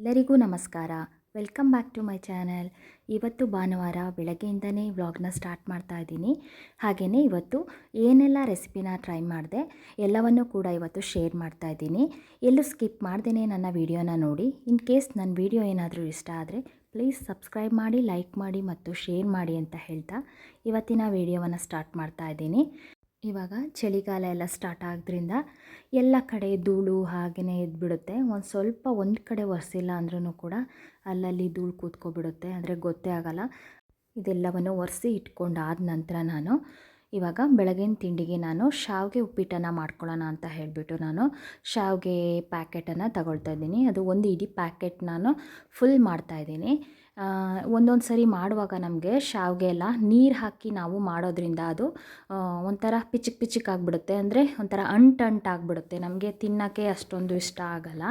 ಎಲ್ಲರಿಗೂ ನಮಸ್ಕಾರ. Welcome back to my channel ಇವತ್ತು ಭಾನುವಾರ ಬೆಳಗ್ಗೆಯಿಂದನೇ ವ್ಲಾಗ್ನ ಸ್ಟಾರ್ಟ್ ಮಾಡ್ತಾ ಇದ್ದೀನಿ. ಹಾಗೆಯೇ ಇವತ್ತು ಏನೆಲ್ಲ ರೆಸಿಪಿನ ಟ್ರೈ ಮಾಡಿದೆ ಎಲ್ಲವನ್ನೂ ಕೂಡ ಇವತ್ತು ಶೇರ್ ಮಾಡ್ತಾ ಇದ್ದೀನಿ. ಎಲ್ಲೂ ಸ್ಕಿಪ್ ಮಾಡ್ದೇ ನನ್ನ ವಿಡಿಯೋನ ನೋಡಿ. ಇನ್ ಕೇಸ್ ನನ್ನ ವಿಡಿಯೋ ಏನಾದರೂ ಇಷ್ಟ ಆದರೆ ಪ್ಲೀಸ್ ಸಬ್ಸ್ಕ್ರೈಬ್ ಮಾಡಿ ಲೈಕ್ ಮಾಡಿ ಮತ್ತು ಶೇರ್ ಮಾಡಿ ಅಂತ ಹೇಳ್ತಾ ಇವತ್ತಿನ ವೀಡಿಯೋವನ್ನು ಸ್ಟಾರ್ಟ್ ಮಾಡ್ತಾ ಇದ್ದೀನಿ. ಇವಾಗ ಚಳಿಗಾಲ ಎಲ್ಲ ಸ್ಟಾರ್ಟ್ ಆಗೋದ್ರಿಂದ ಎಲ್ಲ ಕಡೆ ಧೂಳು ಹಾಗೆಯೇ ಇದ್ಬಿಡುತ್ತೆ. ಒಂದು ಸ್ವಲ್ಪ ಒಂದು ಕಡೆ ಒರೆಸಿಲ್ಲ ಅಂದ್ರೂ ಕೂಡ ಅಲ್ಲಲ್ಲಿ ಧೂಳು ಕೂತ್ಕೊಬಿಡುತ್ತೆ. ಅಂದರೆ ಗೊತ್ತೇ ಆಗಲ್ಲ. ಇದೆಲ್ಲವನ್ನು ಒರೆಸಿ ಇಟ್ಕೊಂಡಾದ ನಂತರ ನಾನು ಇವಾಗ ಬೆಳಗಿನ ತಿಂಡಿಗೆ ನಾನು ಶಾವಿಗೆ ಉಪ್ಪಿಟ್ಟನ್ನು ಮಾಡ್ಕೊಳ್ಳೋಣ ಅಂತ ಹೇಳಿಬಿಟ್ಟು ನಾನು ಶಾವಿಗೆ ಪ್ಯಾಕೆಟನ್ನು ತಗೊಳ್ತಾ ಇದ್ದೀನಿ. ಅದು ಒಂದು ಇಡೀ ಪ್ಯಾಕೆಟ್ ನಾನು ಫುಲ್ ಮಾಡ್ತಾಯಿದ್ದೀನಿ ಒಂದೊಂದು ಸರಿ ಮಾಡುವಾಗ ನಮಗೆ ಶಾವಿಗೆ ಎಲ್ಲ ನೀರು ಹಾಕಿ ನಾವು ಮಾಡೋದ್ರಿಂದ ಅದು ಒಂಥರ ಪಿಚಕ್ ಪಿಚಕ್ ಆಗಿಬಿಡುತ್ತೆ. ಅಂದರೆ ಒಂಥರ ಅಂಟು ಅಂಟು ಆಗಿಬಿಡುತ್ತೆ. ನಮಗೆ ತಿನ್ನೋಕ್ಕೆ ಅಷ್ಟೊಂದು ಇಷ್ಟ ಆಗಲ್ಲ.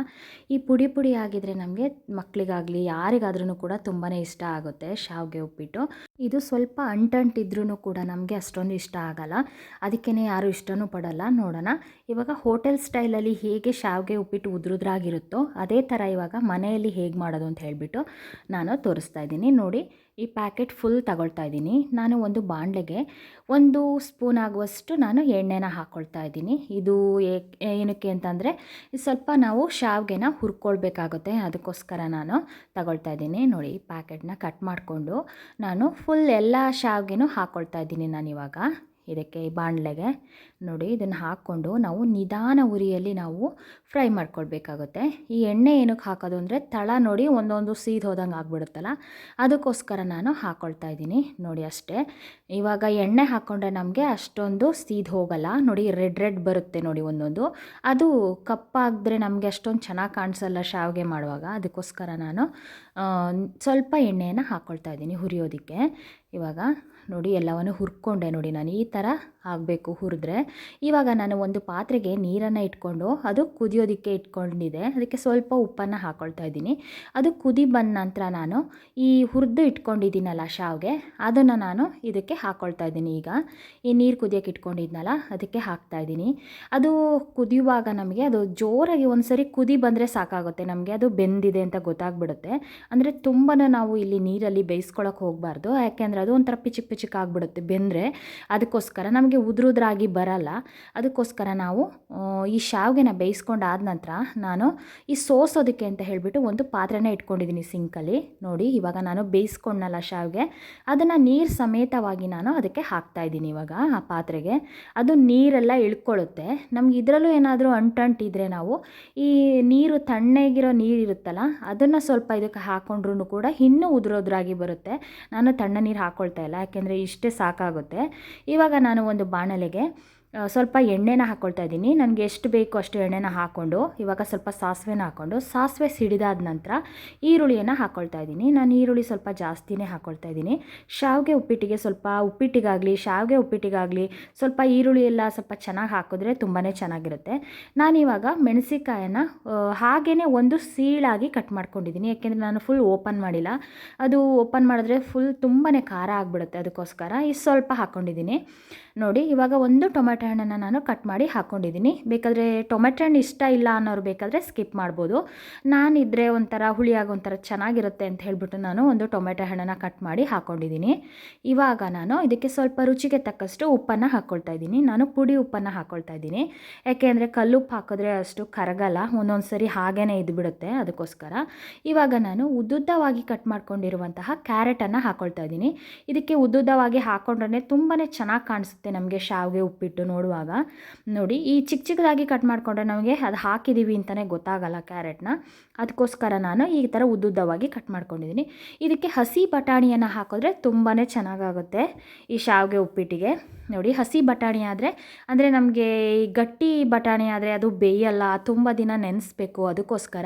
ಈ ಪುಡಿ ಪುಡಿ ಆಗಿದ್ರೆ ನಮಗೆ ಮಕ್ಕಳಿಗಾಗಲಿ ಯಾರಿಗಾದ್ರೂ ಕೂಡ ತುಂಬಾ ಇಷ್ಟ ಆಗುತ್ತೆ ಶಾವಿಗೆ ಉಪ್ಪಿಟ್ಟು. ಇದು ಸ್ವಲ್ಪ ಅಂಟಂಟಿದ್ರೂ ಕೂಡ ನಮಗೆ ಅಷ್ಟೊಂದು ಇಷ್ಟ ಆಗಲ್ಲ. ಅದಕ್ಕೇ ಯಾರು ಇಷ್ಟನೂ ಪಡಲ್ಲ. ನೋಡೋಣ. ಇವಾಗ ಹೋಟೆಲ್ ಸ್ಟೈಲಲ್ಲಿ ಹೇಗೆ ಶಾವಿಗೆ ಉಪ್ಪಿಟ್ಟು ಉದುರುದ್ರಾಗಿರುತ್ತೋ, ಅದೇ ಥರ ಇವಾಗ ಮನೆಯಲ್ಲಿ ಹೇಗೆ ಮಾಡೋದು ಅಂತ ಹೇಳಿಬಿಟ್ಟು ನಾನು ತೋರಿಸ್ತಾ ಇದ್ದೀನಿ. ನೋಡಿ, ಈ ಪ್ಯಾಕೆಟ್ ಫುಲ್ ತಗೊಳ್ತಾ ಇದ್ದೀನಿ. ನಾನು ಒಂದು ಬಾಣಲೆಗೆ ಒಂದು ಸ್ಪೂನ್ ಆಗುವಷ್ಟು ನಾನು ಎಣ್ಣೆನ ಹಾಕ್ಕೊಳ್ತಾ ಇದ್ದೀನಿ. ಇದು ಏನಕ್ಕೆ ಅಂತಂದರೆ, ಸ್ವಲ್ಪ ನಾವು ಶಾವಿಗೆನ ಹುರ್ಕೊಳ್ಬೇಕಾಗುತ್ತೆ. ಅದಕ್ಕೋಸ್ಕರ ನಾನು ತಗೊಳ್ತಾ ಇದ್ದೀನಿ. ನೋಡಿ, ಈ ಪ್ಯಾಕೆಟ್ನ ಕಟ್ ಮಾಡಿಕೊಂಡು ನಾನು ಫುಲ್ ಎಲ್ಲ ಶಾವಿಗೆನೂ ಹಾಕ್ಕೊಳ್ತಾ ಇದ್ದೀನಿ ನಾನಿವಾಗ. ಇದಕ್ಕೆ ಈ ಬಾಣಲೆಗೆ ನೋಡಿ ಇದನ್ನು ಹಾಕ್ಕೊಂಡು ನಾವು ನಿಧಾನ ಉರಿಯಲ್ಲಿ ನಾವು ಫ್ರೈ ಮಾಡ್ಕೊಳ್ಬೇಕಾಗುತ್ತೆ. ಈ ಎಣ್ಣೆ ಏನಕ್ಕೆ ಹಾಕೋದು ಅಂದರೆ ತಳ ನೋಡಿ ಒಂದೊಂದು ಸೀದ್ ಹೋದಂಗೆ ಆಗ್ಬಿಡುತ್ತಲ್ಲ, ಅದಕ್ಕೋಸ್ಕರ ನಾನು ಹಾಕ್ಕೊಳ್ತಾ ಇದ್ದೀನಿ. ನೋಡಿ ಅಷ್ಟೇ, ಇವಾಗ ಎಣ್ಣೆ ಹಾಕ್ಕೊಂಡ್ರೆ ನಮಗೆ ಅಷ್ಟೊಂದು ಸೀದ್ ಹೋಗಲ್ಲ. ನೋಡಿ ರೆಡ್ ರೆಡ್ ಬರುತ್ತೆ ನೋಡಿ ಒಂದೊಂದು. ಅದು ಕಪ್ಪಾಗಿದ್ರೆ ನಮಗೆ ಅಷ್ಟೊಂದು ಚೆನ್ನಾಗಿ ಕಾಣಿಸಲ್ಲ ಶಾವಿಗೆ ಮಾಡುವಾಗ. ಅದಕ್ಕೋಸ್ಕರ ನಾನು ಸ್ವಲ್ಪ ಎಣ್ಣೆಯನ್ನು ಹಾಕ್ಕೊಳ್ತಾ ಇದ್ದೀನಿ ಹುರಿಯೋದಕ್ಕೆ. ಇವಾಗ ನೋಡಿ ಎಲ್ಲವನ್ನು ಹುರ್ಕೊಂಡೆ ನೋಡಿ ನಾನು ಈ ಥರ ಆಗಬೇಕು ಹುರಿದ್ರೆ. ಇವಾಗ ನಾನು ಒಂದು ಪಾತ್ರೆಗೆ ನೀರನ್ನು ಇಟ್ಕೊಂಡು ಅದು ಕುದಿಯೋದಕ್ಕೆ ಇಟ್ಕೊಂಡಿದೆ. ಅದಕ್ಕೆ ಸ್ವಲ್ಪ ಉಪ್ಪನ್ನು ಹಾಕ್ಕೊಳ್ತಾ ಇದ್ದೀನಿ. ಅದು ಕುದಿ ಬಂದ ನಂತರ ನಾನು ಈ ಹುರಿದು ಇಟ್ಕೊಂಡಿದ್ದೀನಲ್ಲ ಶಾವ್ಗೆ, ಅದನ್ನು ನಾನು ಇದಕ್ಕೆ ಹಾಕ್ಕೊಳ್ತಾ ಇದ್ದೀನಿ ಈಗ. ಈ ನೀರು ಕುದಿಯೋಕ್ಕೆ ಇಟ್ಕೊಂಡಿದ್ನಲ್ಲ, ಅದಕ್ಕೆ ಹಾಕ್ತಾ ಇದ್ದೀನಿ. ಅದು ಕುದಿಯುವಾಗ ನಮಗೆ ಅದು ಜೋರಾಗಿ ಒಂದು ಸರಿ ಕುದಿ ಬಂದರೆ ಸಾಕಾಗುತ್ತೆ. ನಮಗೆ ಅದು ಬೆಂದಿದೆ ಅಂತ ಗೊತ್ತಾಗ್ಬಿಡುತ್ತೆ. ಅಂದರೆ ತುಂಬಾ ನಾವು ಇಲ್ಲಿ ನೀರಲ್ಲಿ ಬೇಯಿಸ್ಕೊಳಕ್ಕೆ ಹೋಗಬಾರ್ದು. ಯಾಕೆಂದರೆ ಅದು ಒಂಥರ ಪಿಚಿಕ್ ಪಿಚಿಕ್ ಆಗಿಬಿಡುತ್ತೆ ಬೆಂದರೆ. ಅದಕ್ಕೋಸ್ಕರ ನಮಗೆ ಉದ್ರುದ್ರಾಗಿ ಬರಲ್ಲ. ಅದಕ್ಕೋಸ್ಕರ ನಾವು ಈ ಶಾವಿಗೆನ ಬೇಯಿಸ್ಕೊಂಡಾದ ನಂತರ ನಾನು ಈ ಸೋಸೋದಕ್ಕೆ ಅಂತ ಹೇಳಿಬಿಟ್ಟು ಒಂದು ಪಾತ್ರೆನ ಇಟ್ಕೊಂಡಿದ್ದೀನಿ ಸಿಂಕಲ್ಲಿ. ನೋಡಿ, ಇವಾಗ ನಾನು ಬೇಯಿಸ್ಕೊಂಡಲ್ಲ ಶಾವಿಗೆ. ಅದನ್ನು ನೀರು ಸಮೇತವಾಗಿ ನಾನು ಅದಕ್ಕೆ ಹಾಕ್ತಾ ಇದ್ದೀನಿ ಇವಾಗ ಆ ಪಾತ್ರೆಗೆ. ಅದು ನೀರೆಲ್ಲ ಇಳ್ಕೊಳ್ಳುತ್ತೆ. ನಮ್ಗೆ ಇದರಲ್ಲೂ ಏನಾದರೂ ಅಂಟಂಟಿದ್ರೆ ನಾವು ಈ ನೀರು ತಣ್ಣಗಿರೋ ನೀರು ಇರುತ್ತಲ್ಲ, ಅದನ್ನು ಸ್ವಲ್ಪ ಇದಕ್ಕೆ ಹಾಕೊಂಡ್ರೂ ಕೂಡ ಇನ್ನೂ ಉದುರೋದ್ರಾಗಿ ಬರುತ್ತೆ. ನಾನು ತಣ್ಣ ನೀರು ಹಾಕ್ಕೊಳ್ತಾ ಇಲ್ಲ, ಯಾಕೆಂದರೆ ಇಷ್ಟೇ ಸಾಕಾಗುತ್ತೆ. ಇವಾಗ ನಾನು ಒಂದು ಬಾಣಲೆಗೆ ಸ್ವಲ್ಪ ಎಣ್ಣೆನ ಹಾಕ್ಕೊಳ್ತಾ ಇದ್ದೀನಿ. ನನಗೆ ಎಷ್ಟು ಬೇಕು ಅಷ್ಟು ಎಣ್ಣೆನ ಹಾಕ್ಕೊಂಡು ಇವಾಗ ಸ್ವಲ್ಪ ಸಾಸಿವೆನ ಹಾಕ್ಕೊಂಡು ಸಾಸಿವೆ ಸಿಡಿದಾದ ನಂತರ ಈರುಳ್ಳಿಯನ್ನು ಹಾಕ್ಕೊಳ್ತಾ ಇದ್ದೀನಿ. ನಾನು ಈರುಳ್ಳಿ ಸ್ವಲ್ಪ ಜಾಸ್ತಿನೇ ಹಾಕ್ಕೊಳ್ತಾ ಇದ್ದೀನಿ. ಶಾವಿಗೆ ಉಪ್ಪಿಟ್ಟಿಗೆ ಸ್ವಲ್ಪ ಉಪ್ಪಿಟ್ಟಿಗಾಗಲಿ, ಶಾವಿಗೆ ಉಪ್ಪಿಟ್ಟಿಗಾಗಲಿ, ಸ್ವಲ್ಪ ಈರುಳ್ಳಿ ಎಲ್ಲ ಸ್ವಲ್ಪ ಚೆನ್ನಾಗಿ ಹಾಕಿದ್ರೆ ತುಂಬಾ ಚೆನ್ನಾಗಿರುತ್ತೆ. ನಾನಿವಾಗ ಮೆಣಸಿಕಾಯನ್ನು ಹಾಗೇ ಒಂದು ಸೀಳಾಗಿ ಕಟ್ ಮಾಡ್ಕೊಂಡಿದ್ದೀನಿ. ಯಾಕೆಂದರೆ ನಾನು ಫುಲ್ ಓಪನ್ ಮಾಡಿಲ್ಲ. ಅದು ಓಪನ್ ಮಾಡಿದ್ರೆ ಫುಲ್ ತುಂಬಾ ಖಾರ ಆಗಿಬಿಡುತ್ತೆ ಅದಕ್ಕೋಸ್ಕರ. ಈ ಸ್ವಲ್ಪ ಹಾಕ್ಕೊಂಡಿದ್ದೀನಿ ನೋಡಿ, ಇವಾಗ ಒಂದು ಟೊಮೆಟೊ ಹಣ್ಣನ್ನು ನಾನು ಕಟ್ ಮಾಡಿ ಹಾಕ್ಕೊಂಡಿದ್ದೀನಿ ಬೇಕಾದರೆ ಟೊಮೆಟೊ ಹಣ್ಣು ಇಷ್ಟ ಇಲ್ಲ ಅನ್ನೋರು ಬೇಕಾದರೆ ಸ್ಕಿಪ್ ಮಾಡ್ಬೋದು. ನಾನಿದ್ರೆ ಒಂಥರ ಹುಳಿಯಾಗಿ ಒಂಥರ ಚೆನ್ನಾಗಿರುತ್ತೆ ಅಂತ ಹೇಳಿಬಿಟ್ಟು ನಾನು ಒಂದು ಟೊಮೆಟೊ ಹಣ್ಣನ್ನು ಕಟ್ ಮಾಡಿ ಹಾಕ್ಕೊಂಡಿದ್ದೀನಿ ಇವಾಗ ನಾನು ಇದಕ್ಕೆ ಸ್ವಲ್ಪ ರುಚಿಗೆ ತಕ್ಕಷ್ಟು ಉಪ್ಪನ್ನು ಹಾಕ್ಕೊಳ್ತಾ ಇದ್ದೀನಿ. ನಾನು ಪುಡಿ ಉಪ್ಪನ್ನು ಹಾಕ್ಕೊಳ್ತಾ ಇದ್ದೀನಿ. ಯಾಕೆಂದರೆ ಕಲ್ಲುಪ್ಪು ಹಾಕಿದ್ರೆ ಅಷ್ಟು ಕರಗಲ್ಲ. ಒಂದೊಂದು ಸರಿ ಹಾಗೇ ಇದ್ಬಿಡುತ್ತೆ ಅದಕ್ಕೋಸ್ಕರ. ಇವಾಗ ನಾನು ಉದ್ದುದ್ದವಾಗಿ ಕಟ್ ಮಾಡ್ಕೊಂಡಿರುವಂತಹ ಕ್ಯಾರೆಟನ್ನು ಹಾಕ್ಕೊಳ್ತಾ ಇದ್ದೀನಿ. ಇದಕ್ಕೆ ಉದ್ದುದ್ದವಾಗಿ ಹಾಕ್ಕೊಂಡ್ರೆ ತುಂಬಾ ಚೆನ್ನಾಗಿ ಕಾಣಿಸುತ್ತೆ ನಮಗೆ ಶಾವಿಗೆ ಉಪ್ಪಿಟ್ಟು ನೋಡುವಾಗ. ನೋಡಿ, ಈ ಚಿಕ್ಕ ಚಿಕ್ಕದಾಗಿ ಕಟ್ ಮಾಡಿಕೊಂಡ್ರೆ ನಮಗೆ ಅದು ಹಾಕಿದ್ದೀವಿ ಅಂತಲೇ ಗೊತ್ತಾಗಲ್ಲ ಕ್ಯಾರೆಟ್ನ. ಅದಕ್ಕೋಸ್ಕರ ನಾನು ಈ ಥರ ಉದ್ದುದ್ದವಾಗಿ ಕಟ್ ಮಾಡ್ಕೊಂಡಿದ್ದೀನಿ ಇದಕ್ಕೆ ಹಸಿ ಬಟಾಣಿಯನ್ನು ಹಾಕಿದ್ರೆ ತುಂಬಾ ಚೆನ್ನಾಗಾಗುತ್ತೆ ಈ ಶಾವಿಗೆ ಉಪ್ಪಿಟ್ಟಿಗೆ. ನೋಡಿ ಹಸಿ ಬಟಾಣಿ ಆದರೆ, ಅಂದರೆ ನಮಗೆ ಈ ಗಟ್ಟಿ ಬಟಾಣಿ ಆದರೆ ಅದು ಬೇಯಲ್ಲ, ತುಂಬ ದಿನ ನೆನೆಸ್ಬೇಕು ಅದಕ್ಕೋಸ್ಕರ.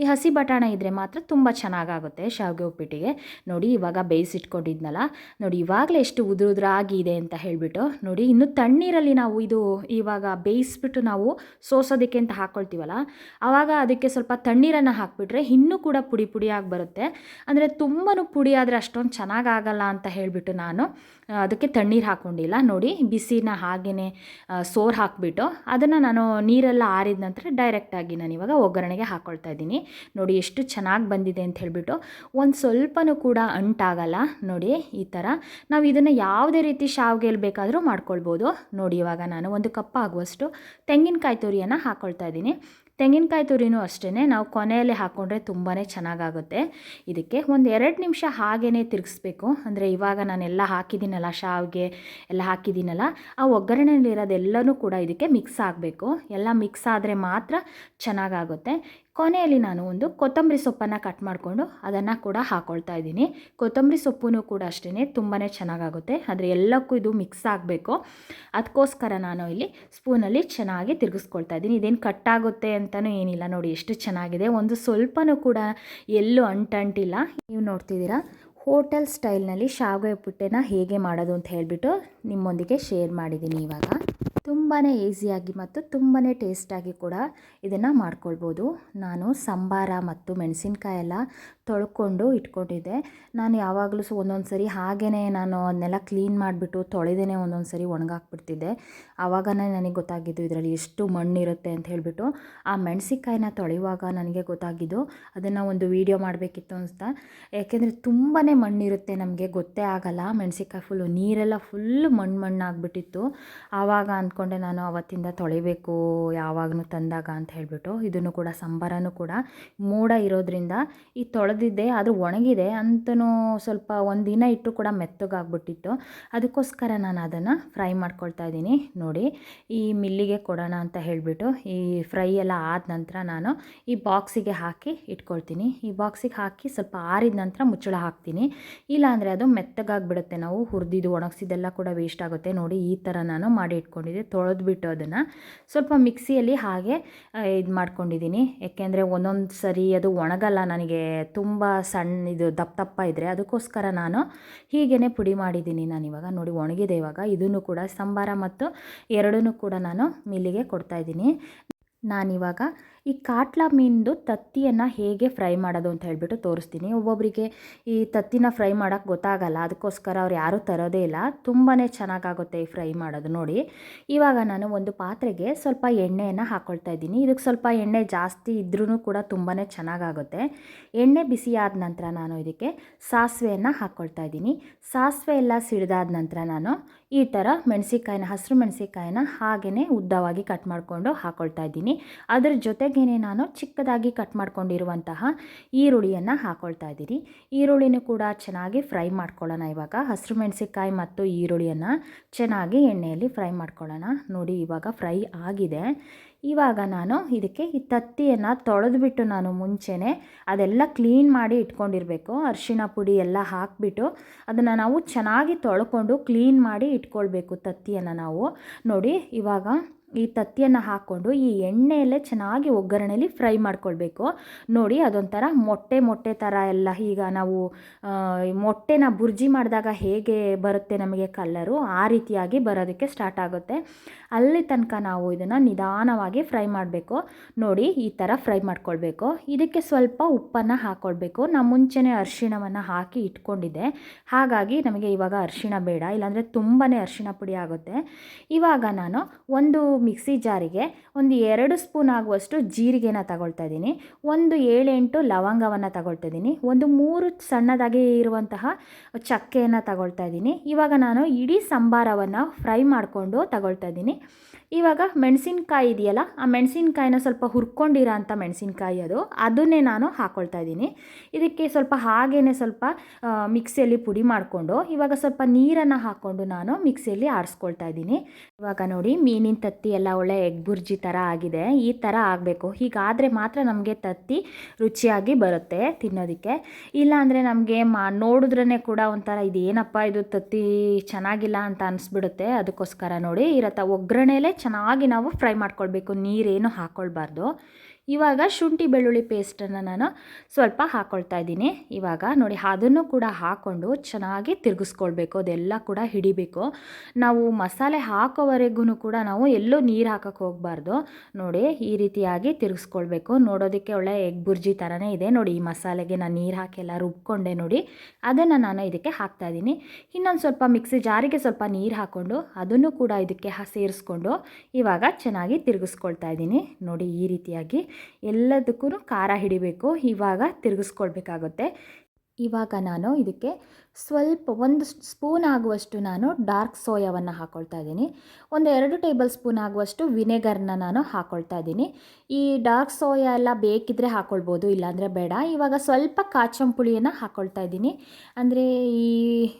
ಈ ಹಸಿ ಬಟಾಣಿ ಇದ್ದರೆ ಮಾತ್ರ ತುಂಬ ಚೆನ್ನಾಗಾಗುತ್ತೆ ಶಾವಿಗೆ ಉಪ್ಪಿಟ್ಟಿಗೆ. ನೋಡಿ ಇವಾಗ ಬೇಯಿಸಿಟ್ಕೊಂಡಿದ್ನಲ್ಲ, ನೋಡಿ ಇವಾಗಲೇ ಎಷ್ಟು ಉದುರು ಉದುರಾಗಿದೆ ಅಂತ ಹೇಳಿಬಿಟ್ಟು, ನೋಡಿ ಇನ್ನು ತಣ್ಣೀರಲ್ಲಿ ನಾವು ಇದು ಇವಾಗ ಬೇಯಿಸ್ಬಿಟ್ಟು ನಾವು ಸೋಸೋದಕ್ಕೆ ಅಂತ ಹಾಕ್ಕೊಳ್ತೀವಲ್ಲ ಆವಾಗ ಅದಕ್ಕೆ ಸ್ವಲ್ಪ ತಣ್ಣೀರನ್ನು ಹಾಕಿಬಿಟ್ರೆ ಇನ್ನೂ ಕೂಡ ಪುಡಿ ಪುಡಿಯಾಗಿ ಬರುತ್ತೆ. ಅಂದರೆ ತುಂಬಾ ಪುಡಿ ಅಷ್ಟೊಂದು ಚೆನ್ನಾಗಾಗಲ್ಲ ಅಂತ ಹೇಳಿಬಿಟ್ಟು ನಾನು, ಅದಕ್ಕೆ ತಣ್ಣೀರು ಹಾಕ್ಕೊಂಡಿಲ್ಲ ನೋಡಿ ನೋಡಿ ಬಿಸಿನ ಹಾಗೆಯೇ ಸೋರ್ ಹಾಕಿಬಿಟ್ಟು ಅದನ್ನು ನಾನು ನೀರೆಲ್ಲ ಆರಿದ ನಂತರ ಡೈರೆಕ್ಟಾಗಿ ನಾನು ಇವಾಗ ಒಗ್ಗರಣೆಗೆ ಹಾಕ್ಕೊಳ್ತಾ ಇದ್ದೀನಿ. ನೋಡಿ ಎಷ್ಟು ಚೆನ್ನಾಗಿ ಬಂದಿದೆ ಅಂತ ಹೇಳಿಬಿಟ್ಟು ಒಂದು ಸ್ವಲ್ಪನೂ ಕೂಡ ಅಂಟಾಗಲ್ಲ. ನೋಡಿ ಈ ಥರ ನಾವು ಇದನ್ನು ಯಾವುದೇ ರೀತಿ ಶಾವಿಗೆಯಲ್ಲಿ ಬೇಕಾದರೂ ಮಾಡ್ಕೊಳ್ಬೋದು. ನೋಡಿ ಇವಾಗ ನಾನು ಒಂದು ಕಪ್ ಆಗುವಷ್ಟು ತೆಂಗಿನಕಾಯಿ ತುರಿಯನ್ನು ಹಾಕ್ಕೊಳ್ತಾ ಇದ್ದೀನಿ. ತೆಂಗಿನಕಾಯಿ ತುರಿನೂ ಅಷ್ಟೇ ನಾವು ಕೊನೆಯಲ್ಲಿ ಹಾಕ್ಕೊಂಡ್ರೆ ತುಂಬಾ ಚೆನ್ನಾಗಾಗುತ್ತೆ. ಇದಕ್ಕೆ ಒಂದು ಎರಡು ನಿಮಿಷ ಹಾಗೇ ತಿರುಗಿಸ್ಬೇಕು. ಅಂದರೆ ಇವಾಗ ನಾನೆಲ್ಲ ಹಾಕಿದ್ದೀನಲ್ಲ, ಶಾವಿಗೆ ಎಲ್ಲ ಹಾಕಿದ್ದೀನಲ್ಲ, ಆ ಒಗ್ಗರಣೆಯಲ್ಲಿರೋದೆಲ್ಲನೂ ಕೂಡ ಇದಕ್ಕೆ ಮಿಕ್ಸ್ ಆಗಬೇಕು. ಎಲ್ಲ ಮಿಕ್ಸ್ ಆದರೆ ಮಾತ್ರ ಚೆನ್ನಾಗಾಗುತ್ತೆ. ಕೊನೆಯಲ್ಲಿ ನಾನು ಒಂದು ಕೊತ್ತಂಬರಿ ಸೊಪ್ಪನ್ನು ಕಟ್ ಮಾಡಿಕೊಂಡು ಅದನ್ನು ಕೂಡ ಹಾಕ್ಕೊಳ್ತಾ ಇದ್ದೀನಿ. ಕೊತ್ತಂಬರಿ ಸೊಪ್ಪು ಕೂಡ ಅಷ್ಟೇ ತುಂಬಾ ಚೆನ್ನಾಗಾಗುತ್ತೆ. ಆದರೆ ಎಲ್ಲಕ್ಕೂ ಇದು ಮಿಕ್ಸ್ ಆಗಬೇಕು. ಅದಕ್ಕೋಸ್ಕರ ನಾನು ಇಲ್ಲಿ ಸ್ಪೂನಲ್ಲಿ ಚೆನ್ನಾಗಿ ತಿರುಗಿಸ್ಕೊಳ್ತಾ ಇದ್ದೀನಿ. ಇದೇನು ಕಟ್ಟಾಗುತ್ತೆ ಅಂತಲೂ ಏನಿಲ್ಲ ನೋಡಿ, ಎಷ್ಟು ಚೆನ್ನಾಗಿದೆ. ಒಂದು ಸ್ವಲ್ಪನೂ ಕೂಡ ಎಲ್ಲೂ ಅಂಟಂಟಿಲ್ಲ. ನೀವು ನೋಡ್ತಿದ್ದೀರಾ, ಹೋಟೆಲ್ ಸ್ಟೈಲ್ನಲ್ಲಿ ಶಾವಿಗೆ ಪುಟ್ಟೆನ ಹೇಗೆ ಮಾಡೋದು ಅಂತ ಹೇಳಿಬಿಟ್ಟು ನಿಮ್ಮೊಂದಿಗೆ ಶೇರ್ ಮಾಡಿದ್ದೀನಿ ಇವಾಗ. ತುಂಬಾ ಈಸಿಯಾಗಿ ಮತ್ತು ತುಂಬಾ ಟೇಸ್ಟಾಗಿ ಕೂಡ ಇದನ್ನು ಮಾಡ್ಕೊಳ್ಬೋದು. ನಾನು ಸಂಬಾರ ಮತ್ತು ಮೆಣಸಿನ್ಕಾಯಿ ಎಲ್ಲ ತೊಳ್ಕೊಂಡು ಇಟ್ಕೊಂಡಿದ್ದೆ. ನಾನು ಯಾವಾಗಲೂ ಸಹ ಒಂದೊಂದು ಸರಿ ಹಾಗೇ ನಾನು ಅದನ್ನೆಲ್ಲ ಕ್ಲೀನ್ ಮಾಡಿಬಿಟ್ಟು ತೊಳೆದೇ ಒಂದೊಂದು ಸರಿ ಒಣಗಾಕ್ಬಿಡ್ತಿದ್ದೆ. ಆವಾಗನೇ ನನಗೆ ಗೊತ್ತಾಗಿದ್ದು ಇದರಲ್ಲಿ ಎಷ್ಟು ಮಣ್ಣಿರುತ್ತೆ ಅಂತ ಹೇಳಿಬಿಟ್ಟು ಆ ಮೆಣಸಿನ್ಕಾಯಿನ ತೊಳೆಯುವಾಗ ನನಗೆ ಗೊತ್ತಾಗಿದ್ದು ಅದನ್ನು ಒಂದು ವೀಡಿಯೋ ಮಾಡಬೇಕಿತ್ತು ಅಂತ. ಯಾಕೆಂದರೆ ತುಂಬಾ ಮಣ್ಣಿರುತ್ತೆ ನಮಗೆ, ಗೊತ್ತೇ ಆಗಲ್ಲ. ಮೆಣಸಿನ್ಕಾಯಿ ಫುಲ್ಲು ನೀರೆಲ್ಲ ಫುಲ್ ಮಣ್ಣು ಮಣ್ಣಾಗ್ಬಿಟ್ಟಿತ್ತು ಆವಾಗ ಅಂದ್ಕೊಂಡೆ ನಾನು ಅವತ್ತಿಂದ ತೊಳಿಬೇಕು ಯಾವಾಗಲೂ ತಂದಾಗ ಅಂತ ಹೇಳಿಬಿಟ್ಟು. ಇದನ್ನು ಕೂಡ ಸಂಬಾರನೂ ಕೂಡ ಮೋಡ ಇರೋದ್ರಿಂದ ಈ ತೊಳೆದಿದ್ದೆ, ಆದರೂ ಒಣಗಿದೆ ಅಂತನೂ ಸ್ವಲ್ಪ ಒಂದು ದಿನ ಇಟ್ಟು ಕೂಡ ಮೆತ್ತಗಾಗ್ಬಿಟ್ಟಿತ್ತು. ಅದಕ್ಕೋಸ್ಕರ ನಾನು ಅದನ್ನು ಫ್ರೈ ಮಾಡ್ಕೊಳ್ತಾ ಇದ್ದೀನಿ. ನೋಡಿ, ಈ ಮಿಲ್ಲಿಗೆ ಕೊಡೋಣ ಅಂತ ಹೇಳಿಬಿಟ್ಟು ಈ ಫ್ರೈ ಎಲ್ಲ ಆದ ನಂತರ ನಾನು ಈ ಬಾಕ್ಸಿಗೆ ಹಾಕಿ ಇಟ್ಕೊಳ್ತೀನಿ. ಈ ಬಾಕ್ಸಿಗೆ ಹಾಕಿ ಸ್ವಲ್ಪ ಆರಿದ ನಂತರ ಮುಚ್ಚಳ ಹಾಕ್ತೀನಿ. ಇಲ್ಲಾಂದರೆ ಅದು ಮೆತ್ತಗಾಗ್ಬಿಡುತ್ತೆ. ನಾವು ಹುರಿದಿದ್ದು ಒಣಗಿಸಿದೆಲ್ಲ ಕೂಡ ವೇಸ್ಟ್ ಆಗುತ್ತೆ. ನೋಡಿ, ಈ ಥರ ನಾನು ಮಾಡಿ ಇಟ್ಕೊಂಡಿದ್ದೆ. ತೊಳೆದ್ಬಿಟ್ಟು ಅದನ್ನು ಸ್ವಲ್ಪ ಮಿಕ್ಸಿಯಲ್ಲಿ ಹಾಗೆ ಇದು ಮಾಡ್ಕೊಂಡಿದ್ದೀನಿ. ಯಾಕೆಂದರೆ ಒಂದೊಂದು ಸರಿ ಅದು ಒಣಗಲ್ಲ, ನನಗೆ ತುಂಬ ಸಣ್ಣ ಇದು ದಪ್ಪ ದಪ್ಪ ಇದ್ದರೆ ಅದಕ್ಕೋಸ್ಕರ ನಾನು ಹೀಗೇ ಪುಡಿ ಮಾಡಿದ್ದೀನಿ ನಾನು ಇವಾಗ ನೋಡಿ, ಒಣಗಿದೆ ಇವಾಗ. ಇದನ್ನು ಕೂಡ ಸಂಬಾರ ಮತ್ತು ಎರಡನ್ನೂ ಕೂಡ ನಾನು ಮಿಲ್ಲಿಗೆ ಕೊಡ್ತಾಯಿದ್ದೀನಿ ನಾನಿವಾಗ ಈ ಕಾಟ್ಲಾ ಮೀನ್ದು ತತ್ತಿಯನ್ನು ಹೇಗೆ ಫ್ರೈ ಮಾಡೋದು ಅಂತ ಹೇಳಿಬಿಟ್ಟು ತೋರಿಸ್ತೀನಿ. ಒಬ್ಬೊಬ್ಬರಿಗೆ ಈ ತತ್ತಿನ ಫ್ರೈ ಮಾಡೋಕ್ಕೆ ಗೊತ್ತಾಗಲ್ಲ, ಅದಕ್ಕೋಸ್ಕರ ಅವ್ರು ಯಾರೂ ತರೋದೇ ಇಲ್ಲ. ತುಂಬಾ ಚೆನ್ನಾಗಾಗುತ್ತೆ ಈ ಫ್ರೈ ಮಾಡೋದು ನೋಡಿ. ಇವಾಗ ನಾನು ಒಂದು ಪಾತ್ರೆಗೆ ಸ್ವಲ್ಪ ಎಣ್ಣೆಯನ್ನು ಹಾಕ್ಕೊಳ್ತಾ ಇದ್ದೀನಿ. ಇದಕ್ಕೆ ಸ್ವಲ್ಪ ಎಣ್ಣೆ ಜಾಸ್ತಿ ಇದ್ರೂ ಕೂಡ ತುಂಬಾ ಚೆನ್ನಾಗಾಗುತ್ತೆ. ಎಣ್ಣೆ ಬಿಸಿ ಆದ ನಂತರ ನಾನು ಇದಕ್ಕೆ ಸಾಸಿವೆಯನ್ನು ಹಾಕ್ಕೊಳ್ತಾ ಇದ್ದೀನಿ. ಸಾಸಿವೆ ಎಲ್ಲ ಸಿಡಿದಾದ ನಂತರ ನಾನು ಈ ಥರ ಮೆಣಸಿಕಾಯಿನ ಹಸಿರು ಮೆಣಸಿಕಾಯಿನ ಹಾಗೆಯೇ ಉದ್ದವಾಗಿ ಕಟ್ ಮಾಡಿಕೊಂಡು ಹಾಕ್ಕೊಳ್ತಾ ಇದ್ದೀನಿ. ಅದರ ಜೊತೆಗೇ ನಾನು ಚಿಕ್ಕದಾಗಿ ಕಟ್ ಮಾಡ್ಕೊಂಡಿರುವಂತಹ ಈರುಳ್ಳಿಯನ್ನು ಹಾಕ್ಕೊಳ್ತಾ ಇದ್ದೀನಿ. ಈರುಳ್ಳಿನೂ ಕೂಡ ಚೆನ್ನಾಗಿ ಫ್ರೈ ಮಾಡ್ಕೊಳ್ಳೋಣ ಇವಾಗ. ಹಸಿರು ಮೆಣಸಿಕಾಯಿ ಮತ್ತು ಈರುಳ್ಳಿಯನ್ನು ಚೆನ್ನಾಗಿ ಎಣ್ಣೆಯಲ್ಲಿ ಫ್ರೈ ಮಾಡ್ಕೊಳ್ಳೋಣ. ನೋಡಿ, ಇವಾಗ ಫ್ರೈ ಆಗಿದೆ. ಇವಾಗ ನಾನು ಇದಕ್ಕೆ ಈ ತತ್ತಿಯನ್ನು ತೊಳೆದ್ಬಿಟ್ಟು ನಾನು ಮುಂಚೆನೆ ಅದೆಲ್ಲ ಕ್ಲೀನ್ ಮಾಡಿ ಇಟ್ಕೊಂಡಿರಬೇಕು. ಅರಿಶಿನ ಪುಡಿ ಎಲ್ಲ ಹಾಕಿಬಿಟ್ಟು ಅದನ್ನು ನಾವು ಚೆನ್ನಾಗಿ ತೊಳ್ಕೊಂಡು ಕ್ಲೀನ್ ಮಾಡಿ ಇಟ್ಕೊಳ್ಬೇಕು ತತ್ತಿಯನ್ನು ನಾವು. ನೋಡಿ, ಇವಾಗ ಈ ತತ್ತಿಯನ್ನು ಹಾಕ್ಕೊಂಡು ಈ ಎಣ್ಣೆಯಲ್ಲೇ ಚೆನ್ನಾಗಿ ಒಗ್ಗರಣೆಯಲ್ಲಿ ಫ್ರೈ ಮಾಡ್ಕೊಳ್ಬೇಕು. ನೋಡಿ ಅದೊಂಥರ ಮೊಟ್ಟೆ ಮೊಟ್ಟೆ ಥರ ಎಲ್ಲ ಈಗ ನಾವು ಮೊಟ್ಟೆನ ಬುರ್ಜಿ ಮಾಡಿದಾಗ ಹೇಗೆ ಬರುತ್ತೆ ನಮಗೆ ಕಲ್ಲರು ಆ ರೀತಿಯಾಗಿ ಬರೋದಕ್ಕೆ ಸ್ಟಾರ್ಟ್ ಆಗುತ್ತೆ. ಅಲ್ಲಿ ತನಕ ನಾವು ಇದನ್ನು ನಿಧಾನವಾಗಿ ಫ್ರೈ ಮಾಡಬೇಕು. ನೋಡಿ ಈ ಥರ ಫ್ರೈ ಮಾಡ್ಕೊಳ್ಬೇಕು. ಇದಕ್ಕೆ ಸ್ವಲ್ಪ ಉಪ್ಪನ್ನು ಹಾಕ್ಕೊಳ್ಬೇಕು ನಾನು ಮುಂಚೆನೇ ಅರಿಶಿಣವನ್ನು ಹಾಕಿ ಇಟ್ಕೊಂಡಿದ್ದೆ. ಹಾಗಾಗಿ ನಮಗೆ ಇವಾಗ ಅರಿಶಿಣ ಬೇಡ. ಇಲ್ಲಾಂದರೆ ತುಂಬಾ ಅರಿಶಿಣ ಪುಡಿ ಆಗುತ್ತೆ. ಇವಾಗ ನಾನು ಒಂದು ಮಿಕ್ಸಿ ಜಾರಿಗೆ ಒಂದು ಎರಡು ಸ್ಪೂನ್ ಆಗುವಷ್ಟು ಜೀರಿಗೆನ ತಗೊಳ್ತಾ ಇದ್ದೀನಿ. ಒಂದು ಏಳೆಂಟು ಲವಂಗವನ್ನು ತಗೊಳ್ತಾ ಇದ್ದೀನಿ. ಒಂದು ಮೂರು ಸಣ್ಣದಾಗಿ ಇರುವಂತಹ ಚಕ್ಕೆಯನ್ನು ತಗೊಳ್ತಾ ಇದ್ದೀನಿ. ಇವಾಗ ನಾನು ಇಡೀ ಸಂಬಾರವನ್ನು ಫ್ರೈ ಮಾಡಿಕೊಂಡು ತಗೊಳ್ತಾ ಇದ್ದೀನಿ. ಇವಾಗ ಮೆಣಸಿನ್ಕಾಯಿ ಇದೆಯಲ್ಲ, ಆ ಮೆಣಸಿನ್ಕಾಯಿನ ಸ್ವಲ್ಪ ಹುರ್ಕೊಂಡಿರೋ ಅಂಥ ಮೆಣಸಿನ್ಕಾಯಿ ಅದು, ಅದನ್ನೇ ನಾನು ಹಾಕ್ಕೊಳ್ತಾ ಇದ್ದೀನಿ. ಇದಕ್ಕೆ ಸ್ವಲ್ಪ ಹಾಗೇ ಸ್ವಲ್ಪ ಮಿಕ್ಸಿಯಲ್ಲಿ ಪುಡಿ ಮಾಡಿಕೊಂಡು, ಇವಾಗ ಸ್ವಲ್ಪ ನೀರನ್ನು ಹಾಕ್ಕೊಂಡು ನಾನು ಮಿಕ್ಸಿಯಲ್ಲಿ ಆರಿಸ್ಕೊಳ್ತಾ ಇದ್ದೀನಿ. ಇವಾಗ ನೋಡಿ, ಮೀನಿನ ತತ್ತಿ ಎಲ್ಲ ಒಳ್ಳೆ ಎಗ್ ಬುರ್ಜಿ ಥರ ಆಗಿದೆ, ಈ ಥರ ಆಗಬೇಕು. ಹೀಗಾದರೆ ಮಾತ್ರ ನಮಗೆ ತತ್ತಿ ರುಚಿಯಾಗಿ ಬರುತ್ತೆ ತಿನ್ನೋದಕ್ಕೆ. ಇಲ್ಲಾಂದರೆ ನಮಗೆ ಮಾ ನೋಡಿದ್ರೇ ಕೂಡ ಒಂಥರ ಇದೇನಪ್ಪ ಇದು ತತ್ತಿ ಚೆನ್ನಾಗಿಲ್ಲ ಅಂತ ಅನಿಸ್ಬಿಡುತ್ತೆ. ಅದಕ್ಕೋಸ್ಕರ ನೋಡಿ ಇರತ್ತ ಒಗ್ಗರಣೆಲೇ ಚೆನ್ನಾಗಿ ನಾವು ಫ್ರೈ ಮಾಡ್ಕೊಳ್ಬೇಕು. ನೀರೇನು ಹಾಕ್ಕೊಳ್ಬಾರ್ದು ಇವಾಗ ಶುಂಠಿ ಬೆಳ್ಳುಳ್ಳಿ ಪೇಸ್ಟನ್ನು ನಾನು ಸ್ವಲ್ಪ ಹಾಕ್ಕೊಳ್ತಾ ಇದ್ದೀನಿ. ಇವಾಗ ನೋಡಿ, ಅದನ್ನು ಕೂಡ ಹಾಕ್ಕೊಂಡು ಚೆನ್ನಾಗಿ ತಿರುಗಿಸ್ಕೊಳ್ಬೇಕು. ಅದೆಲ್ಲ ಕೂಡ ಹಿಡಿಬೇಕು. ನಾವು ಮಸಾಲೆ ಹಾಕೋವರೆಗೂ ಕೂಡ ನಾವು ಎಲ್ಲೂ ನೀರು ಹಾಕೋಕ್ಕೆ ಹೋಗಬಾರ್ದು. ನೋಡಿ, ಈ ರೀತಿಯಾಗಿ ತಿರುಗಿಸ್ಕೊಳ್ಬೇಕು. ನೋಡೋದಕ್ಕೆ ಒಳ್ಳೆ ಎಗ್ ಬುರ್ಜಿ ಥರನೇ ಇದೆ. ನೋಡಿ, ಈ ಮಸಾಲೆಗೆ ನಾನು ನೀರು ಹಾಕಿ ಎಲ್ಲ ರುಬ್ಕೊಂಡೆ ನೋಡಿ, ಅದನ್ನು ನಾನು ಇದಕ್ಕೆ ಹಾಕ್ತಾ ಇದ್ದೀನಿ. ಇನ್ನೊಂದು ಸ್ವಲ್ಪ ಮಿಕ್ಸಿ ಜಾರಿಗೆ ಸ್ವಲ್ಪ ನೀರು ಹಾಕ್ಕೊಂಡು ಅದನ್ನು ಕೂಡ ಇದಕ್ಕೆ ಸೇರಿಸ್ಕೊಂಡು ಇವಾಗ ಚೆನ್ನಾಗಿ ತಿರುಗಿಸ್ಕೊಳ್ತಾ ಇದ್ದೀನಿ. ನೋಡಿ, ಈ ರೀತಿಯಾಗಿ ಎಲ್ಲದಕ್ಕೂ ಖಾರ ಹಿಡಿಬೇಕು. ಇವಾಗ ತಿರುಗಿಸ್ಕೊಳ್ಬೇಕಾಗುತ್ತೆ. ಇವಾಗ ನಾನು ಇದಕ್ಕೆ ಸ್ವಲ್ಪ ಒಂದು ಸ್ಪೂನ್ ಆಗುವಷ್ಟು ನಾನು ಡಾರ್ಕ್ ಸೋಯಾವನ್ನು ಹಾಕ್ಕೊಳ್ತಾ ಇದ್ದೀನಿ. ಒಂದು ಎರಡು ಟೇಬಲ್ ಸ್ಪೂನ್ ಆಗುವಷ್ಟು ವಿನೆಗರ್ನ ನಾನು ಹಾಕ್ಕೊಳ್ತಾ ಇದ್ದೀನಿ. ಈ ಡಾರ್ಕ್ ಸೋಯಾ ಎಲ್ಲ ಬೇಕಿದ್ದರೆ ಹಾಕ್ಕೊಳ್ಬೋದು ಇಲ್ಲಾಂದರೆ ಬೇಡ. ಇವಾಗ ಸ್ವಲ್ಪ ಕಾಚಂ ಪುಳಿಯನ್ನು ಹಾಕ್ಕೊಳ್ತಾ ಇದ್ದೀನಿ. ಅಂದರೆ ಈ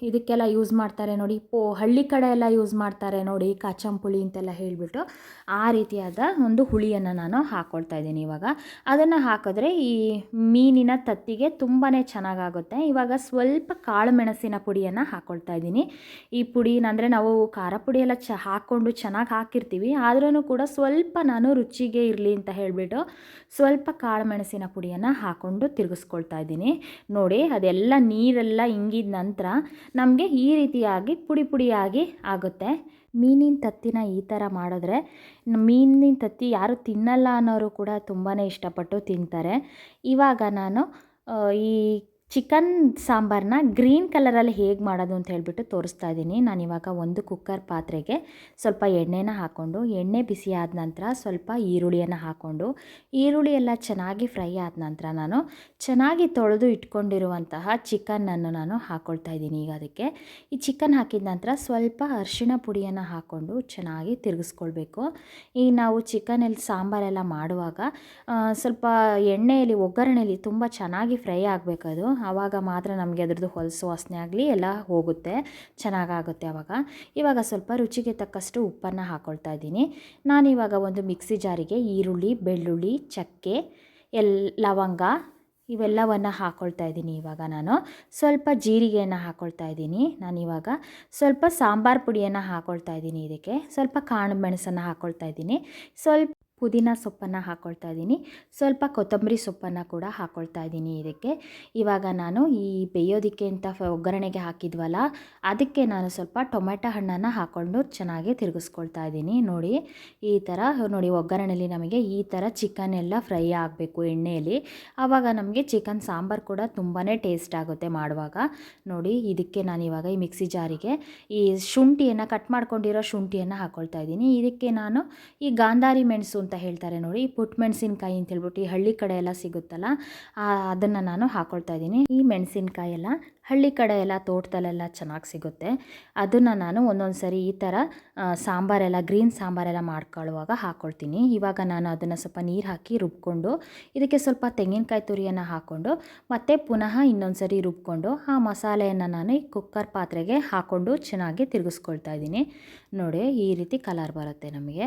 ಇದಕ್ಕೆಲ್ಲ ಯೂಸ್ ಮಾಡ್ತಾರೆ ನೋಡಿ, ಪೋ ಹಳ್ಳಿ ಕಡೆ ಎಲ್ಲ ಯೂಸ್ ಮಾಡ್ತಾರೆ ನೋಡಿ, ಕಾಚಂ ಪುಳಿ ಅಂತೆಲ್ಲ ಹೇಳಿಬಿಟ್ಟು ಆ ರೀತಿಯಾದ ಒಂದು ಹುಳಿಯನ್ನು ನಾನು ಹಾಕ್ಕೊಳ್ತಾ ಇದ್ದೀನಿ ಇವಾಗ. ಅದನ್ನು ಹಾಕಿದ್ರೆ ಈ ಮೀನಿನ ತತ್ತಿಗೆ ತುಂಬಾ ಚೆನ್ನಾಗಾಗುತ್ತೆ. ಇವಾಗ ಸ್ವಲ್ಪ ಕಾಳು ಮೆಣಸಿನ ಪುಡಿಯನ್ನು ಹಾಕ್ಕೊಳ್ತಾ ಇದ್ದೀನಿ. ಈ ಪುಡಿ ಅಂದರೆ ನಾವು ಖಾರ ಪುಡಿ ಎಲ್ಲ ಚ ಹಾಕ್ಕೊಂಡು ಚೆನ್ನಾಗಿ ಹಾಕಿರ್ತೀವಿ. ಆದ್ರೂ ಕೂಡ ಸ್ವಲ್ಪ ನಾನು ರುಚಿಗೆ ಇರಲಿ ಅಂತ ಹೇಳಿಬಿಟ್ಟು ಸ್ವಲ್ಪ ಕಾಳು ಮೆಣಸಿನ ಪುಡಿಯನ್ನು ಹಾಕ್ಕೊಂಡು ತಿರುಗಿಸ್ಕೊಳ್ತಾ ಇದ್ದೀನಿ. ನೋಡಿ ಅದೆಲ್ಲ ನೀರೆಲ್ಲ ಇಂಗಿದ ನಂತರ ನಮಗೆ ಈ ರೀತಿಯಾಗಿ ಪುಡಿ ಪುಡಿಯಾಗಿ ಆಗುತ್ತೆ. ಮೀನಿನ ತತ್ತಿನ ಈ ಥರ ಮಾಡಿದ್ರೆ ಮೀನಿನ ತತ್ತಿ ಯಾರು ತಿನ್ನಲ್ಲ ಅನ್ನೋರು ಕೂಡ ತುಂಬಾ ಇಷ್ಟಪಟ್ಟು ತಿಂತಾರೆ. ಇವಾಗ ನಾನು ಈ ಚಿಕನ್ ಸಾಂಬಾರನ್ನ ಗ್ರೀನ್ ಕಲರಲ್ಲಿ ಹೇಗೆ ಮಾಡೋದು ಅಂತ ಹೇಳಿಬಿಟ್ಟು ತೋರಿಸ್ತಾ ಇದ್ದೀನಿ. ನಾನಿವಾಗ ಒಂದು ಕುಕ್ಕರ್ ಪಾತ್ರೆಗೆ ಸ್ವಲ್ಪ ಎಣ್ಣೆನ ಹಾಕ್ಕೊಂಡು, ಎಣ್ಣೆ ಬಿಸಿ ಆದ ನಂತರ ಸ್ವಲ್ಪ ಈರುಳ್ಳಿಯನ್ನು ಹಾಕ್ಕೊಂಡು, ಈರುಳ್ಳಿ ಎಲ್ಲ ಚೆನ್ನಾಗಿ ಫ್ರೈ ಆದ ನಂತರ ನಾನು ಚೆನ್ನಾಗಿ ತೊಳೆದು ಇಟ್ಕೊಂಡಿರುವಂತಹ ಚಿಕನನ್ನು ನಾನು ಹಾಕ್ಕೊಳ್ತಾ ಇದ್ದೀನಿ ಈಗ ಅದಕ್ಕೆ. ಈ ಚಿಕನ್ ಹಾಕಿದ ನಂತರ ಸ್ವಲ್ಪ ಅರಿಶಿಣ ಪುಡಿಯನ್ನು ಹಾಕ್ಕೊಂಡು ಚೆನ್ನಾಗಿ ತಿರುಗಿಸ್ಕೊಳ್ಬೇಕು. ಈ ನಾವು ಚಿಕನಲ್ಲಿ ಸಾಂಬಾರೆಲ್ಲ ಮಾಡುವಾಗ ಸ್ವಲ್ಪ ಎಣ್ಣೆಯಲ್ಲಿ, ಒಗ್ಗರಣೆಯಲ್ಲಿ ತುಂಬ ಚೆನ್ನಾಗಿ ಫ್ರೈ ಆಗಬೇಕದು. ಆವಾಗ ಮಾತ್ರ ನಮಗೆ ಅದ್ರದ್ದು ಹೊಲಸು ವಾಸನೆ ಆಗಲಿ ಎಲ್ಲ ಹೋಗುತ್ತೆ, ಚೆನ್ನಾಗಾಗುತ್ತೆ ಆವಾಗ. ಇವಾಗ ಸ್ವಲ್ಪ ರುಚಿಗೆ ತಕ್ಕಷ್ಟು ಉಪ್ಪನ್ನು ಹಾಕ್ಕೊಳ್ತಾ ಇದ್ದೀನಿ. ನಾನಿವಾಗ ಒಂದು ಮಿಕ್ಸಿ ಜಾರಿಗೆ ಈರುಳ್ಳಿ, ಬೆಳ್ಳುಳ್ಳಿ, ಚಕ್ಕೆ, ಎಲ್, ಲವಂಗ ಇವೆಲ್ಲವನ್ನು ಹಾಕ್ಕೊಳ್ತಾ ಇದ್ದೀನಿ ಇವಾಗ ನಾನು. ಸ್ವಲ್ಪ ಜೀರಿಗೆಯನ್ನು ಹಾಕ್ಕೊಳ್ತಾ ಇದ್ದೀನಿ ನಾನಿವಾಗ. ಸ್ವಲ್ಪ ಸಾಂಬಾರು ಪುಡಿಯನ್ನು ಹಾಕ್ಕೊಳ್ತಾ ಇದ್ದೀನಿ ಇದಕ್ಕೆ. ಸ್ವಲ್ಪ ಕಾಳು ಮೆಣಸನ್ನು ಹಾಕ್ಕೊಳ್ತಾ ಇದ್ದೀನಿ. ಸ್ವಲ್ಪ ಪುದೀನ ಸೊಪ್ಪನ್ನು ಹಾಕ್ಕೊಳ್ತಾ ಇದ್ದೀನಿ. ಸ್ವಲ್ಪ ಕೊತ್ತಂಬರಿ ಸೊಪ್ಪನ್ನು ಕೂಡ ಹಾಕ್ಕೊಳ್ತಾ ಇದ್ದೀನಿ ಇದಕ್ಕೆ. ಇವಾಗ ನಾನು ಈ ಬೇಯೋದಕ್ಕೆ ಅಂತ ಒಗ್ಗರಣೆಗೆ ಹಾಕಿದ್ವಲ್ಲ, ಅದಕ್ಕೆ ನಾನು ಸ್ವಲ್ಪ ಟೊಮೆಟೊ ಹಣ್ಣನ್ನು ಹಾಕ್ಕೊಂಡು ಚೆನ್ನಾಗಿ ತಿರುಗಿಸ್ಕೊಳ್ತಾ ಇದ್ದೀನಿ. ನೋಡಿ, ಈ ಥರ ನೋಡಿ ಒಗ್ಗರಣೆಯಲ್ಲಿ ನಮಗೆ ಈ ಥರ ಚಿಕನ್ ಎಲ್ಲ ಫ್ರೈ ಆಗಬೇಕು ಎಣ್ಣೆಯಲ್ಲಿ ಆವಾಗ ನಮಗೆ ಚಿಕನ್ ಸಾಂಬಾರು ಕೂಡ ತುಂಬಾ ಟೇಸ್ಟ್ ಆಗುತ್ತೆ ಮಾಡುವಾಗ. ನೋಡಿ, ಇದಕ್ಕೆ ನಾನು ಇವಾಗ ಈ ಮಿಕ್ಸಿ ಜಾರಿಗೆ ಈ ಶುಂಠಿಯನ್ನು, ಕಟ್ ಮಾಡ್ಕೊಂಡಿರೋ ಶುಂಠಿಯನ್ನು ಹಾಕ್ಕೊಳ್ತಾ ಇದ್ದೀನಿ. ಇದಕ್ಕೆ ನಾನು ಈ ಗಾಂಧಾರಿ ಮೆಣಸು ಅಂತ ಹೇಳ್ತಾರೆ ನೋಡಿ. ಪುಟ್ ಮೆಣಸಿನ್ಕಾಯಿ ಅಂತ ಹೇಳ್ಬಿಟ್ಟು ಈ ಹಳ್ಳಿ ಕಡೆ ಎಲ್ಲ ಸಿಗುತ್ತಲ್ಲ ಅದನ್ನು ನಾನು ಹಾಕೊಳ್ತಾ ಇದ್ದೀನಿ. ಈ ಮೆಣಸಿನ್ಕಾಯಿ ಎಲ್ಲ ಹಳ್ಳಿ ಕಡೆ ಎಲ್ಲ ತೋಟದಲ್ಲೆಲ್ಲ ಚೆನ್ನಾಗಿ ಸಿಗುತ್ತೆ. ಅದನ್ನು ನಾನು ಒಂದೊಂದು ಸರಿ ಈ ಥರ ಸಾಂಬಾರೆಲ್ಲ, ಗ್ರೀನ್ ಸಾಂಬಾರೆಲ್ಲ ಮಾಡ್ಕೊಳ್ಳುವಾಗ ಹಾಕ್ಕೊಳ್ತೀನಿ ಇವಾಗ ನಾನು ಅದನ್ನು ಸ್ವಲ್ಪ ನೀರು ಹಾಕಿ ರುಬ್ಕೊಂಡು, ಇದಕ್ಕೆ ಸ್ವಲ್ಪ ತೆಂಗಿನಕಾಯಿ ತುರಿಯನ್ನು ಹಾಕ್ಕೊಂಡು ಮತ್ತೆ ಪುನಃ ಇನ್ನೊಂದು ಸರಿ ರುಬ್ಕೊಂಡು, ಆ ಮಸಾಲೆಯನ್ನು ನಾನು ಈ ಕುಕ್ಕರ್ ಪಾತ್ರೆಗೆ ಹಾಕ್ಕೊಂಡು ಚೆನ್ನಾಗಿ ತಿರುಗಿಸ್ಕೊಳ್ತಾ ಇದ್ದೀನಿ. ನೋಡಿ, ಈ ರೀತಿ ಕಲರ್ ಬರುತ್ತೆ ನಮಗೆ.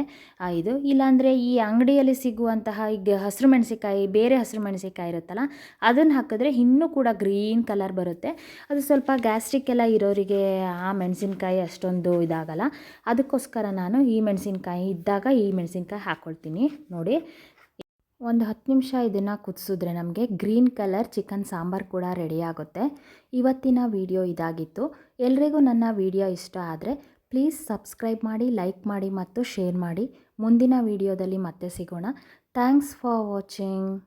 ಇದು ಇಲ್ಲಾಂದರೆ ಈ ಅಂಗಡಿಯಲ್ಲಿ ಸಿಗುವಂತಹ ಈಗ ಹಸಿರು ಮೆಣಸಿಕಾಯಿ ಬೇರೆ ಹಸಿರು ಮೆಣಸಿಕಾಯಿ ಇರುತ್ತಲ್ಲ, ಅದನ್ನು ಹಾಕಿದ್ರೆ ಇನ್ನೂ ಕೂಡ ಗ್ರೀನ್ ಕಲರ್ ಬರುತ್ತೆ. ಅದು ಸ್ವಲ್ಪ ಗ್ಯಾಸ್ಟ್ರಿಕ್ ಎಲ್ಲ ಇರೋರಿಗೆ ಆ ಮೆಣಸಿನ್ಕಾಯಿ ಅಷ್ಟೊಂದು ಇದಾಗಲ್ಲ. ಅದಕ್ಕೋಸ್ಕರ ನಾನು ಈ ಮೆಣಸಿನ್ಕಾಯಿ ಇದ್ದಾಗ ಈ ಮೆಣಸಿನ್ಕಾಯಿ ಹಾಕ್ಕೊಳ್ತೀನಿ ನೋಡಿ, ಒಂದು ಹತ್ತು ನಿಮಿಷ ಇದನ್ನು ಕುದಿಸಿದ್ರೆ ನಮಗೆ ಗ್ರೀನ್ ಕಲರ್ ಚಿಕನ್ ಸಾಂಬಾರು ಕೂಡ ರೆಡಿ ಆಗುತ್ತೆ. ಇವತ್ತಿನ ವಿಡಿಯೋ ಇದಾಗಿತ್ತು. ಎಲ್ರಿಗೂ ನನ್ನ ವಿಡಿಯೋ ಇಷ್ಟ ಆದರೆ ಪ್ಲೀಸ್ ಸಬ್ಸ್ಕ್ರೈಬ್ ಮಾಡಿ, ಲೈಕ್ ಮಾಡಿ ಮತ್ತು ಶೇರ್ ಮಾಡಿ. ಮುಂದಿನ ವಿಡಿಯೋದಲ್ಲಿ ಮತ್ತೆ ಸಿಗೋಣ. Thanks for watching